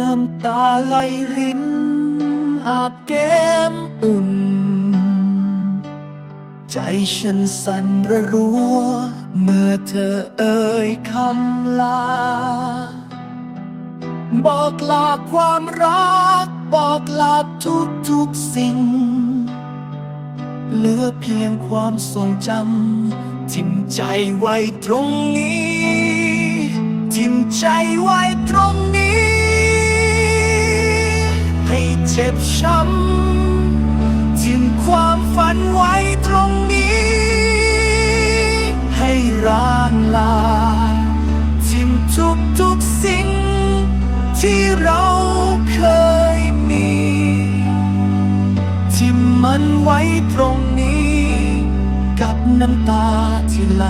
น้ำตาไหลรินอาบแก้มอุ่น ใจฉันสั่นระรัว เมื่อเธอเอ่ยคำลา บอกลาความรัก บอกลาทุกทุกสิ่ง เหลือเพียงความทรงจำทิ่มใจไว้ตรงนี้ ทิ่มใจไว้ตรงนี้ เจ็บช้ำทิ่มความฝันไว้ตรงนี้ ให้ร้างลายทิ่มทุกทุกสิ่ง ที่เราเคยมีที่มันไว้ตรงนี้ กับน้ำตาที่ไหล